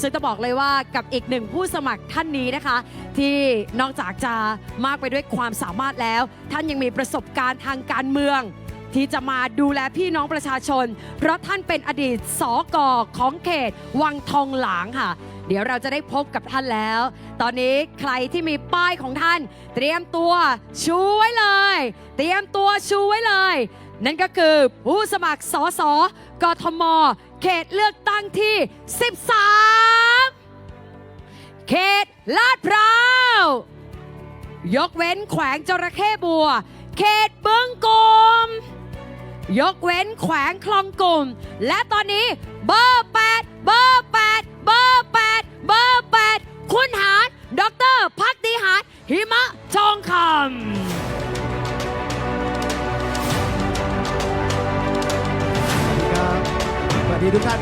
ซึ่งจะบอกเลยว่ากับอีกหนึ่งผู้สมัครท่านนี้นะคะ ที่นอกจากจะมากไปด้วยความสามารถแล้ว ท่านยังมีประสบการณ์ทางการเมืองที่จะมาดูแลพี่น้องประชาชน เพราะท่านเป็นอดีตสอกอของเขต วังทองหลางค่ะ เดี๋ยวเราจะได้พบกับท่านแล้ว ตอนนี้ใครที่มีป้ายของท่าน เตรียมตัวชูไว้เลย เตรียมตัวชูไว้เลย นั่นก็คือผู้สมัครสสกทม เขตเลือกตั้งที่ 13 เขตลาดพร้าว ยกเว้นแขวงจระเข้บัว เขตบึงกลมยกเว้นแขวงคลองกลุ่ม และตอนนี้เบอร์ 8 เบอร์ 8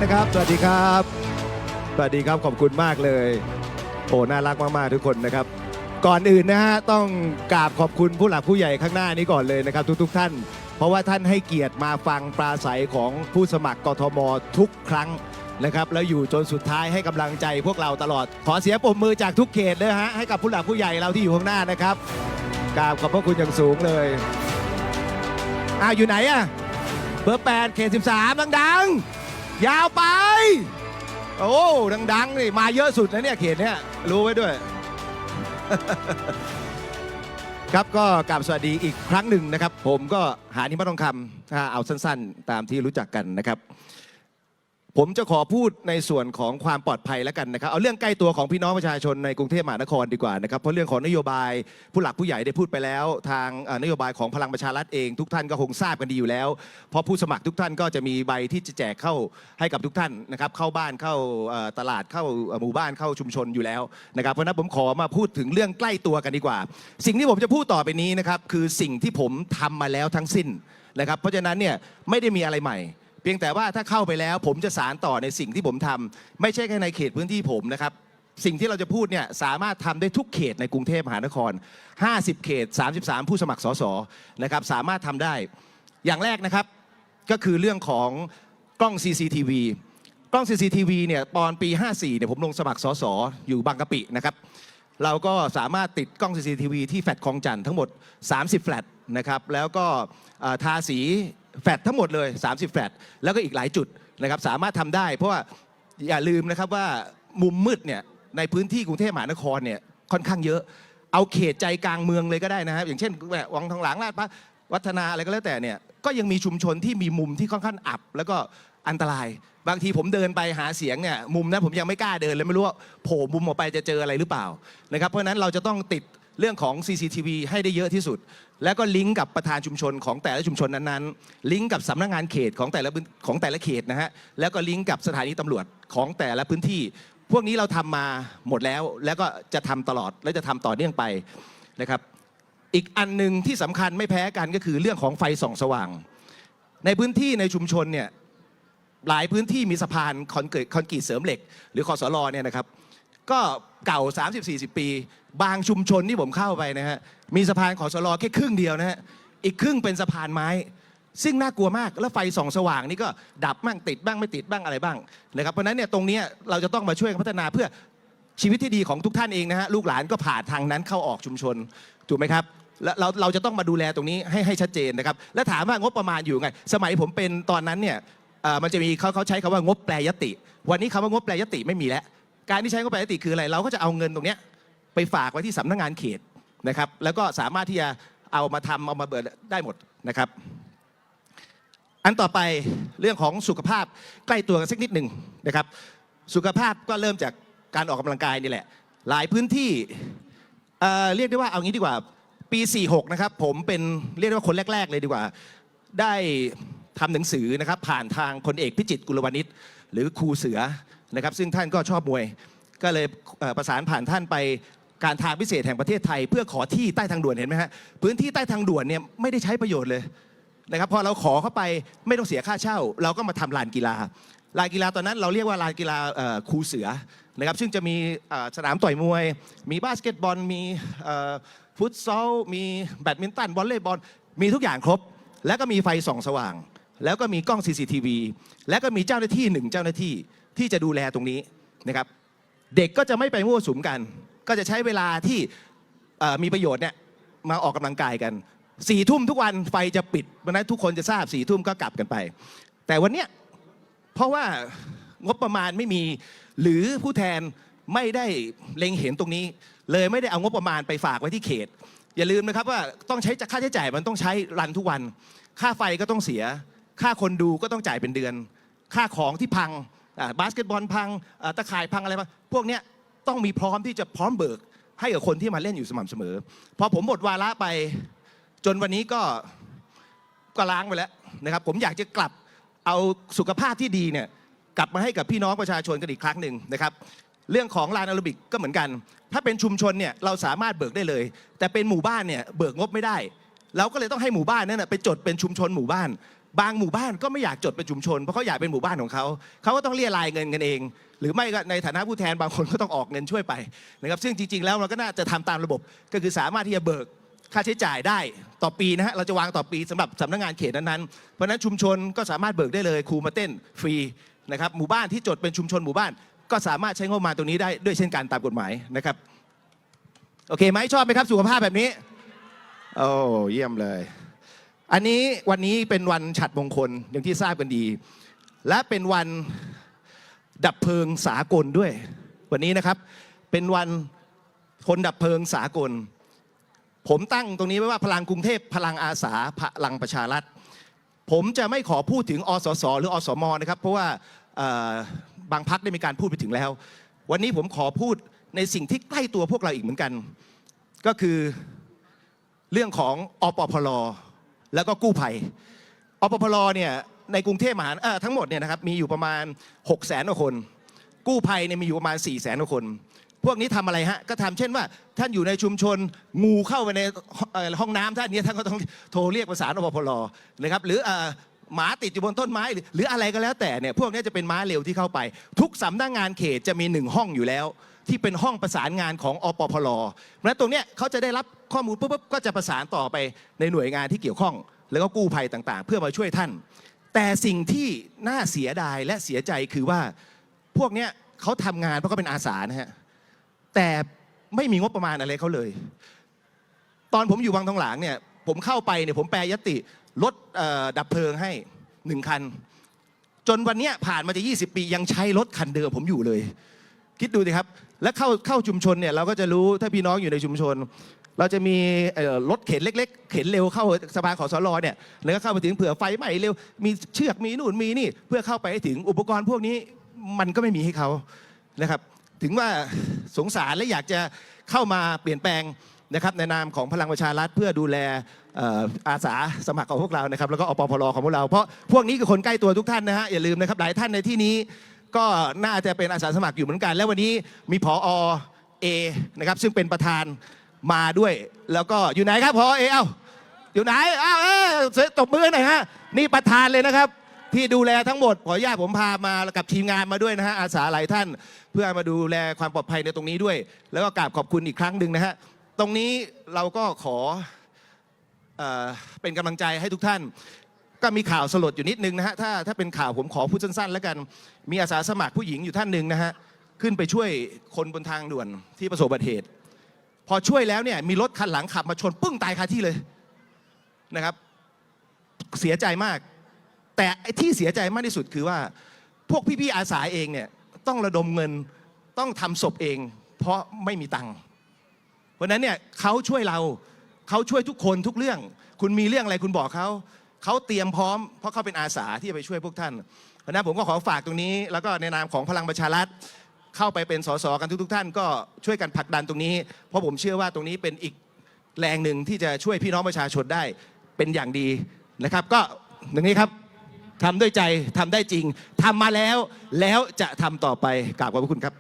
นะครับ สวัสดีครับ สวัสดีครับขอบคุณมากเลยโอ้น่ารักมากๆทุกคนนะครับ ก่อนอื่นนะฮะต้องกราบขอบคุณผู้หลักผู้ใหญ่ข้างหน้านี้ก่อนเลยนะครับ ทุกๆ ท่าน เพราะว่าท่านให้เกียรติมาฟังปราศัยของผู้สมัครกทมทุกครั้งนะครับแล้วอยู่จนสุดท้ายให้กำลังใจพวกเราตลอด ขอเสียงปรบมือจากทุกเขตเลยฮะให้กับผู้หลักผู้ใหญ่เราที่อยู่ข้างหน้านะครับกราบขอบพระคุณอย่างสูงเลยอ้าวอยู่ไหนอะเบอร์แปดเขตสิบสามดังๆ ยาวไป โอ้ดังๆนี่มาเยอะสุดนะเนี่ยเขตเนี่ยรู้ไว้ด้วย ครับก็กราบสวัสดีอีกครั้งหนึ่งนะครับ ผมก็หานิมทองคำถ้าเอาสั้นๆ ตามที่รู้จักกันนะครับ ผมจะขอพูดในส่วนของความปลอดภัยแล้วกันนะครับ เอาเรื่องใกล้ตัวของพี่น้องประชาชนในกรุงเทพมหานครดีกว่านะครับ เพราะเรื่องของนโยบายผู้หลักผู้ใหญ่ได้พูดไปแล้ว ทางนโยบายของพลังประชารัฐเอง ทุกท่านก็คงทราบกันดีอยู่แล้ว เพราะผู้สมัครทุกท่านก็จะมีใบที่จะแจกเข้าให้กับทุกท่านนะครับ เข้าบ้านเข้าตลาดเข้าหมู่บ้านเข้าชุมชนอยู่แล้วนะครับ เพราะฉะนั้นผมขอมาพูดถึงเรื่องใกล้ตัวกันดีกว่า สิ่งที่ผมจะพูดต่อไปนี้นะครับคือสิ่งที่ผมทำมาแล้วทั้งสิ้นนะครับ เพราะฉะนั้นเนี่ยไม่ได้มีอะไรใหม่ เพียงแต่ว่าถ้าเข้าไปแล้วผมจะสารต่อในสิ่งที่ผมทำไม่ใช่แค่ในเขตพื้นที่ผมนะครับสิ่งที่เราจะพูดเนี่ยสามารถทำได้ทุกเขตในกรุงเทพมหานคร 50 เขต 33 ผู้สมัครสสนะครับสามารถทำได้ อย่างแรกนะครับก็คือเรื่องของกล้อง CCTV กล้อง CCTV เนี่ยตอนปี 54เนี่ยผมลงสมัครสสอยู่บางกะปินะครับเราก็สามารถติดกล้อง CCTV ที่แฟลตคลองจันทร์ทั้งหมด 30 แฟลตนะครับแล้วก็ทาสี แฟลตทั้งหมดเลย 30 แฟลตแล้วก็อีกหลายจุดนะครับสามารถทำได้ เพราะว่าอย่าลืมนะครับว่ามุมมืดเนี่ยในพื้นที่กรุงเทพมหานครเนี่ยค่อนข้างเยอะ เอาเขตใจกลางเมืองเลยก็ได้นะครับอย่างเช่นแบบวังทองหลางลาดพร้าววัฒนาอะไรก็แล้วแต่เนี่ยก็ยังมีชุมชนที่มีมุมที่ค่อนข้างอับ แล้วก็อันตราย บางทีผมเดินไปหาเสียงเนี่ยมุมนั้นผมยังไม่กล้าเดินเลยไม่รู้ว่าโผล่มุมออกไปจะเจออะไรหรือเปล่านะครับเพราะนั้นเราจะต้องติด เรื่องของ CCTV ให้ได้เยอะที่สุด แล้วก็ลิงก์กับประธานชุมชนของแต่ละชุมชนนั้นๆ ลิงก์กับสำนักงานเขตของแต่ละพื้นของแต่ละเขตนะฮะ แล้วก็ลิงก์กับสถานีตำรวจของแต่ละพื้นที่ พวกนี้เราทำมาหมดแล้ว แล้วก็จะทำตลอด และจะทำต่อเนื่องไปนะครับ อีกอันหนึ่งที่สำคัญไม่แพ้กันก็คือเรื่องของไฟส่องสว่าง ในพื้นที่ในชุมชนเนี่ยหลายพื้นที่มีสะพานคอนกรีตคอนกรีตเสริมเหล็ก หรือคอสลอเนี่ยนะครับ ก็เก่า 30-40 ปี บางชุมชนที่ผมเข้าไปนะฮะมีสะพานคอสลอแค่ครึ่งเดียวนะฮะอีกครึ่งเป็นสะพานไม้ ซึ่งน่ากลัวมากแล้วไฟส่องสว่างนี่ก็ดับบ้างติดบ้างไม่ติดบ้างอะไรบ้างนะครับเพราะฉะนั้นเนี่ยตรงเนี้ยเราจะต้องมาช่วยกันพัฒนาเพื่อชีวิตที่ดีของทุกท่านเองนะฮะลูกหลานก็ผ่านทางนั้นเข้าออกชุมชนถูกไหมครับแล้วเราเราจะต้องมาดูแลตรงนี้ให้ให้ชัดเจนนะครับแล้วถามว่างบประมาณอยู่ไง สมัยผมเป็นตอนนั้นเนี่ยเอ่อมันจะมีเขาเขาใช้คำว่างบแปลยติ วันนี้คำว่างบแปลยติไม่มีแล้ว การที่ใช้งบแปลยติคืออะไร เราก็จะเอาเงินตรงเนี้ยไปฝากไว้ที่สำนักงานเขตนะครับ แล้วก็สามารถที่จะเอามาทำเอามาเบิดได้หมดนะครับ อันต่อไปเรื่องของสุขภาพใกล้ตัวกันสักนิดหนึ่งนะครับ สุขภาพก็เริ่มจากการออกกำลังกายนี่แหละ หลายพื้นที่เเรียกได้ว่าเอางี้ดีกว่าปี 46 นะครับ ผมเป็นเรียกได้ว่าคนแรก ๆ เลยดีกว่า ได้ทำหนังสือนะครับผ่านทางพลเอกพิจิตรกุลวณิชหรือครูเสือ นะครับซึ่งท่านก็ชอบมวย ก็เลยประสานผ่านท่านไปการทางพิเศษแห่งประเทศไทย เพื่อขอที่ใต้ทางด่วนเห็นไหมฮะพื้นที่ใต้ทางด่วนเนี่ยไม่ได้ใช้ประโยชน์เลยนะครับพอเราขอเข้าไปไม่ต้องเสียค่าเช่า เราก็มาทำลานกีฬาลานกีฬาตอนนั้นเราเรียกว่าลานกีฬาครูเสือนะครับซึ่งจะมีสนามต่อยมวย มีบาสเกตบอล มีฟุตซอลมีแบดมินตันวอลเลย์บอลมีทุกอย่างครบ แล้วก็มีไฟส่องสว่าง แล้วก็มีกล้อง CCTV แล้วก็มีเจ้าหน้าที่หนึ่งเจ้าหน้าที่ ที่จะดูแลตรงนี้นะครับ เด็กก็จะไม่ไปมั่วสุมกัน ก็จะใช้เวลาที่มีประโยชน์เนี่ยมาออกกำลังกายกันสี่ทุ่มทุกวันไฟจะปิดวันนั้นทุกคนจะทราบสี่ทุ่มก็กลับกันไป แต่วันเนี้ยเพราะว่างบประมาณไม่มีหรือผู้แทนไม่ได้เล็งเห็นตรงนี้ เลยไม่ได้เอางบประมาณไปฝากไว้ที่เขต อย่าลืมนะครับว่าต้องใช้ค่าใช้จ่ายมันต้องใช้รันทุกวัน ค่าไฟก็ต้องเสีย ค่าคนดูก็ต้องจ่ายเป็นเดือน ค่าของที่พัง บาสเกตบอลพังตะข่ายพังอะไรพังพวกเนี้ยต้องมีพร้อมที่จะพร้อมเบิก ให้กับคนที่มาเล่นอยู่สม่ำเสมอ พอผมหมดวาระไปจนวันนี้ก็ก็ล้างไปแล้วนะครับ ผมอยากจะกลับเอาสุขภาพที่ดีเนี่ยกลับมาให้กับพี่น้องประชาชนกันอีกครั้งหนึ่งนะครับ เรื่องของลานแอโรบิกก็เหมือนกัน ถ้าเป็นชุมชนเนี่ยเราสามารถเบิกได้เลย แต่เป็นหมู่บ้านเนี่ยเบิกงบไม่ได้ เราก็เลยต้องให้หมู่บ้านนั้นไปจดเป็นชุมชนหมู่บ้าน บางหมู่บ้านก็ไม่อยากจดเป็นชุมชนเพราะเขาอยากเป็นหมู่บ้านของเขาเขาก็ต้องเรียรายเงินกันเอง หรือไม่ก็ในฐานะผู้แทนบางคนก็ต้องออกเงินช่วยไปนะครับซึ่งจริงๆแล้วเราก็น่าจะทำตามระบบ ก็คือสามารถที่จะเบิกค่าใช้จ่ายได้ต่อปีนะฮะเราจะวางต่อปีสำหรับสำนักงานเขตนั้นๆเพราะฉะนั้นชุมชนก็สามารถเบิกได้เลยครูมาเต้นฟรีนะครับหมู่บ้านที่จดเป็นชุมชนหมู่บ้าน ก็สามารถใช้งบประมาณตรงนี้ได้ด้วยเช่นกันตามกฎหมายนะครับโอเคไหมชอบไหมครับสุขภาพแบบนี้โอ้เยี่ยมเลย อันนี้วันนี้เป็นวันฉัดมงคลอย่างที่ทราบกันดี และเป็นวันดับเพลิงสากลด้วย วันนี้นะครับเป็นวันคนดับเพลิงสากล ผมตั้งตรงนี้ไว้ว่าพลังกรุงเทพพลังอาสาพลังประชารัฐ ผมจะไม่ขอพูดถึงอสสหรืออสมนะครับ เพราะว่าบางพักได้มีการพูดไปถึงแล้ว วันนี้ผมขอพูดในสิ่งที่ใกล้ตัวพวกเราอีกเหมือนกัน ก็คือเรื่องของอปพล แล้วก็กู้ภัยอปพลเนี่ยในกรุงเทพมหานเอ่อทั้งหมดเนี่ยนะครับมีอยู่ประมาณ6กว่าคน กู้ภัยเนี่ยมีอยู่ประมาณ4 0 0 0 0 0กว่าคน พวกนี้ทำอะไรฮะก็ทำเช่นว่า ท่านอยู่ในชุมชนงูเข้าไปในห้องน้ำท่านเนี้ท่านก็ต้องโทรเรียกประสานอปพลนะครับหรือหมาติดอยู่บนต้นไม้ หรืออะไรก็แล้วแต่เนี่ยพวกนี้จะเป็นม้าเร็วที่เข้าไป ทุกสำนักงานเขตจะมีหนึ่งห้องอยู่แล้ว ที่เป็นห้องประสานงานของอปพลเพราะฉะนั้นตรงเนี้ยเขาจะได้รับ ข้อมูลปุ๊บปุ๊บก็จะประสานต่อไปในหน่วยงานที่เกี่ยวข้อง แล้วก็กู้ภัยต่างๆ เพื่อมาช่วยท่าน แต่สิ่งที่น่าเสียดายและเสียใจคือว่าพวกเนี้ยเขาทำงานเพราะเขาเป็นอาสานะฮะแต่ไม่มีงบประมาณอะไรเขาเลย ตอนผมอยู่บางทองหลางเนี่ยผมเข้าไปเนี่ยผมแปลยติรถดับเพลิงให้หนึ่งคัน จนวันเนี้ยผ่านมาจะ 20 ปียังใช้รถคันเดิมผมอยู่เลย คิดดูสิครับ แล้วเข้าเข้าชุมชนเนี่ยเราก็จะรู้ถ้าพี่น้องอยู่ในชุมชน เราจะมีเอ่อรถเข็นเล็ก ๆ เข็นเร็วเข้าสภาขอสลเนี่ยแล้วก็เข้าไปถึงเผื่อไฟไหม้เร็ว มีเชือกมีนู่นมีนี่ เพื่อเข้าไปให้ถึงอุปกรณ์พวกนี้มันก็ไม่มีให้เขานะครับ ถึงว่าสงสารและอยากจะเข้ามาเปลี่ยนแปลงนะครับในนามของพลังประชารัฐเพื่อดูแลเอ่ออาสาสมัครของพวกเรานะครับแล้วก็อปพลของพวกเราเพราะพวกนี้คือคนใกล้ตัวทุกท่านนะฮะอย่าลืมนะครับหลายท่านในที่นี้ ก็น่าจะเป็นอาสาสมัครอยู่เหมือนกัน และวันนี้มีผอเอนะครับซึ่งเป็นประธานมาด้วย แล้วก็อยู่ไหนครับผอเอเอ้าอยู่ไหนอ้าวเออเสียตบมือหน่อยฮะนี่ประธานเลยนะครับ ที่ดูแลทั้งหมดขออนุญาตผมพามากับทีมงานมาด้วยนะฮะอาสาหลายท่าน เพื่อมาดูแลความปลอดภัยในตรงนี้ด้วย แล้วก็กราบขอบคุณอีกครั้งหนึ่งนะฮะตรงนี้เราก็ขอเอ่อเป็นกำลังใจให้ทุกท่าน ก็มีข่าวสลดอยู่นิดนึงนะฮะถ้าถ้าเป็นข่าวผมขอพูดสั้นๆ แล้วกันมีอาสาสมัครผู้หญิงอยู่ท่านหนึ่งนะฮะขึ้นไปช่วยคนบนทางด่วนที่ประสบอุบัติเหตุ พอช่วยแล้วเนี่ยมีรถคันหลังขับมาชนปึ้งตายคาที่เลยนะครับเสียใจมาก แต่ไอ้ที่เสียใจมากที่สุดคือว่าพวกพี่ๆอาสาเองเนี่ยต้องระดมเงินต้องทำศพเอง เพราะไม่มีตังค์เพราะนั้นเนี่ยเขาช่วยเราเขาช่วยทุกคนทุกเรื่อง คุณมีเรื่องอะไรคุณบอกเขา เขาเตรียมพร้อมเพราะเขาเป็นอาสาที่จะไปช่วยพวกท่านเพราะนั้นผมก็ขอฝากตรงนี้ แล้วก็ในนามของพลังประชารัฐเข้าไปเป็นสสกันทุก ๆ ท่านก็ช่วยกันผลักดันตรงนี้ เพราะผมเชื่อว่าตรงนี้เป็นอีกแรงหนึ่งที่จะช่วยพี่น้องประชาชนได้เป็นอย่างดีนะครับ ก็อย่างนี้ครับทำด้วยใจทำได้จริงทำมาแล้วแล้วจะทำต่อไปกราบขอบพระคุณครับ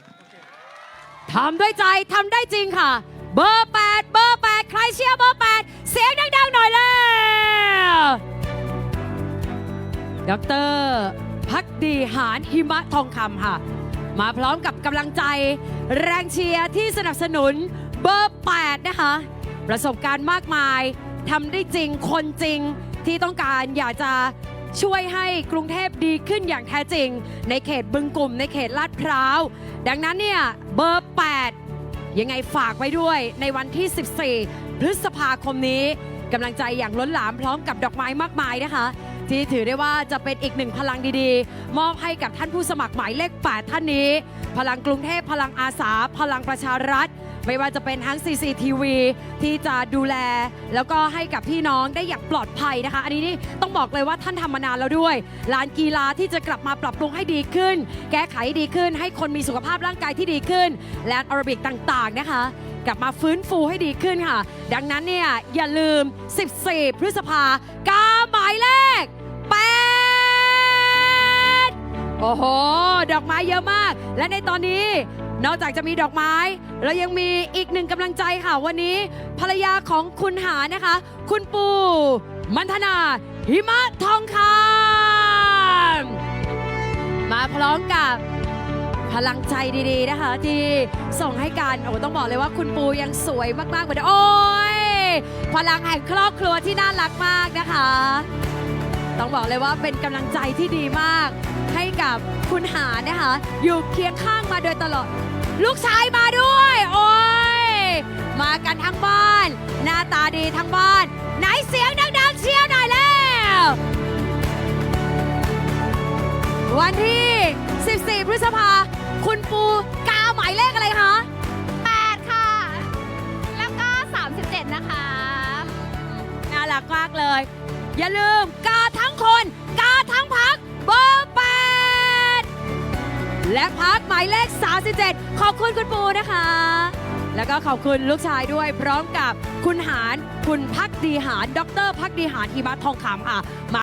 ทำด้วยใจทำได้จริงค่ะ เบอร์ 8 เบอร์ 8 ใครเชียร์เบอร์ 8 เสียงดังๆหน่อยแล้ว ดรพักดีหารหิมะทองคำค่ะ มาพร้อมกับกำลังใจแรงเชียร์ที่สนับสนุนเบอร์ 8 นะคะ ประสบการณ์มากมายทำได้จริงคนจริงที่ต้องการอยากจะช่วยให้กรุงเทพดีขึ้นอย่างแท้จริง ในเขตบึงกลุ่มในเขตลาดพร้าว ดังนั้นเนี่ยเบอร์ 8 ยังไงฝากไว้ด้วยในวันที่ 14 พฤษภาคมนี้กำลังใจอย่างล้นหลามพร้อมกับดอกไม้มากมายนะคะ ที่ถือได้ว่าจะเป็นอีกหนึ่งพลังดีๆ มอบให้กับท่านผู้สมัครหมายเลข 8 ท่านนี้ พลังกรุงเทพพลังอาสา พลังประชารัฐ ไม่ว่าจะเป็นทั้ง CCTV ที่จะดูแล แล้วก็ให้กับพี่น้องได้อย่างปลอดภัยนะคะ อันนี้นี่ต้องบอกเลยว่าท่านทำมานานแล้วด้วยลานกีฬาที่จะกลับมาปรับปรุงให้ดีขึ้น แก้ไขให้ดีขึ้น ให้คนมีสุขภาพร่างกายที่ดีขึ้น แลนด์ออรบิกต่างๆนะคะกลับมาฟื้นฟูให้ดีขึ้นค่ะ ดังนั้นเนี่ยอย่าลืม 14 พฤษภากาหมายเลข8โอ้โห ดอกไม้เยอะมาก และในตอนนี้ นอกจากจะมีดอกไม้ เรายังมีอีกหนึ่งกำลังใจค่ะวันนี้ ภรรยาของคุณหานะคะ คุณปูมันธนา หิมะทองคำมาพร้อมกับพลังใจดีๆนะคะที่ส่งให้กันโอ้ต้องบอกเลยว่าคุณปูยังสวยมากๆเหมือนโอ้ยพลังแห่งครอบครัวที่น่ารักมากนะคะ ต้องบอกเลยว่าเป็นกำลังใจที่ดีมาก ให้กับคุณหานะคะ อยู่เคียงข้างมาโดยตลอด ลูกชายมาด้วย โอ้ย มากันทั้งบ้าน หน้าตาดีทั้งบ้าน ไหนเสียงดังๆเชียร์หน่อยแล้ว วันที่ 14 พฤษภา คุณปูกาหมายเลขอะไรคะ 8 ค่ะ แล้วก็ 37 นะคะ น่ารักมากเลย อย่าลืมกาทั้ และพักหมายเลข 37 ขอบคุณคุณปูนะคะ แล้วก็ขอบคุณลูกชายด้วย พร้อมกับคุณหาร คุณพักดีหาร ดรพักดีหารหิมะทองคำค่ะมา